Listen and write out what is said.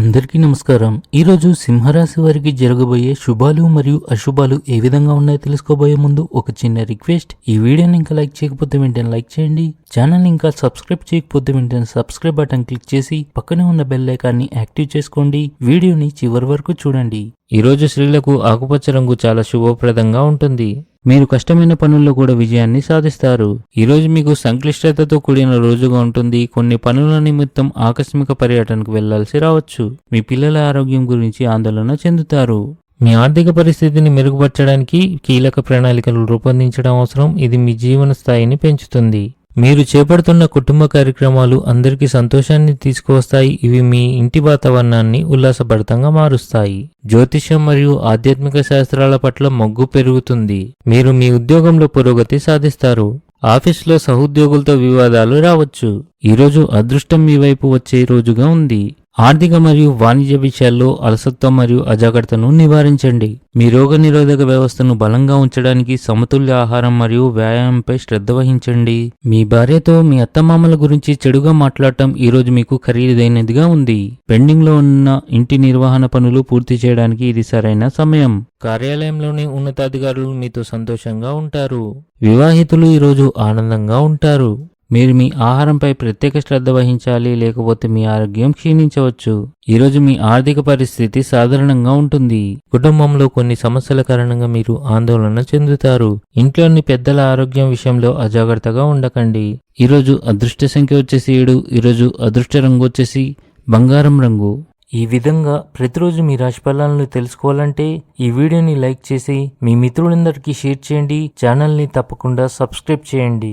అందరికీ నమస్కారం. ఈరోజు సింహరాశి వారికి జరగబోయే శుభాలు మరియు అశుభాలు ఏ విధంగా ఉన్నాయో తెలుసుకోబోయే ముందు ఒక చిన్న రిక్వెస్ట్. ఈ వీడియోని ఇంకా లైక్ చేయకపోతే వెంటనే లైక్ చేయండి. ఛానల్ ఇంకా సబ్స్క్రైబ్ చేయకపోతే వెంటనే సబ్స్క్రైబ్ బటన్ క్లిక్ చేసి పక్కనే ఉన్న బెల్ ఐకాన్ని యాక్టివ్ చేసుకోండి. వీడియోని చివరి వరకు చూడండి. ఈ రోజు స్త్రీలకు ఆకుపచ్చ రంగు చాలా శుభప్రదంగా ఉంటుంది. మీరు కష్టమైన పనుల్లో కూడా విజయాన్ని సాధిస్తారు. ఈరోజు మీకు సంక్లిష్టతతో కూడిన రోజుగా ఉంటుంది. కొన్ని పనుల నిమిత్తం ఆకస్మిక పర్యటనకు వెళ్ళాల్సి రావచ్చు. మీ పిల్లల ఆరోగ్యం గురించి ఆందోళన చెందుతారు. మీ ఆర్థిక పరిస్థితిని మెరుగుపరచడానికి కీలక ప్రణాళికలు రూపొందించడం అవసరం. ఇది మీ జీవన స్థాయిని పెంచుతుంది. మీరు చేపడుతున్న కుటుంబ కార్యక్రమాలు అందరికీ సంతోషాన్ని తీసుకువస్తాయి. ఇవి మీ ఇంటి వాతావరణాన్ని ఉల్లాసభరితంగా మారుస్తాయి. జ్యోతిషం మరియు ఆధ్యాత్మిక శాస్త్రాల పట్ల మొగ్గు పెరుగుతుంది. మీరు మీ ఉద్యోగంలో పురోగతి సాధిస్తారు. ఆఫీసులో సహోద్యోగులతో వివాదాలు రావచ్చు. ఈరోజు అదృష్టం మీ వైపు వచ్చే రోజుగా ఉంది. ఆర్థిక మరియు వాణిజ్య విషయాల్లో అలసత్వం మరియు అజాగ్రత్తను నివారించండి. మీ రోగ నిరోధక వ్యవస్థను బలంగా ఉంచడానికి సమతుల్య ఆహారం మరియు వ్యాయామంపై శ్రద్ధ వహించండి. మీ భార్యతో మీ అత్తమామల గురించి చెడుగా మాట్లాడటం ఈరోజు మీకు ఖరీదైనదిగా ఉంది. పెండింగ్లో ఉన్న ఇంటి నిర్వహణ పనులు పూర్తి చేయడానికి ఇది సరైన సమయం. కార్యాలయంలోని ఉన్నతాధికారులు మీతో సంతోషంగా ఉంటారు. వివాహితులు ఈరోజు ఆనందంగా ఉంటారు. మీరు మీ ఆహారంపై ప్రత్యేక శ్రద్ధ వహించాలి లేకపోతే మీ ఆరోగ్యం క్షీణించవచ్చు. ఈరోజు మీ ఆర్థిక పరిస్థితి సాధారణంగా ఉంటుంది. కుటుంబంలో కొన్ని సమస్యల కారణంగా మీరు ఆందోళన చెందుతారు. ఇంట్లోని పెద్దల ఆరోగ్యం విషయంలో అజాగ్రత్తగా ఉండకండి. ఈరోజు అదృష్ట సంఖ్య వచ్చేసి ఏడు ఈరోజు అదృష్ట రంగు వచ్చేసి బంగారం రంగు. ఈ విధంగా ప్రతిరోజు మీ రాశి ఫలాలను తెలుసుకోవాలంటే ఈ వీడియోని లైక్ చేసి మీ మిత్రులందరికీ షేర్ చేయండి. ఛానల్ని తప్పకుండా సబ్స్క్రైబ్ చేయండి.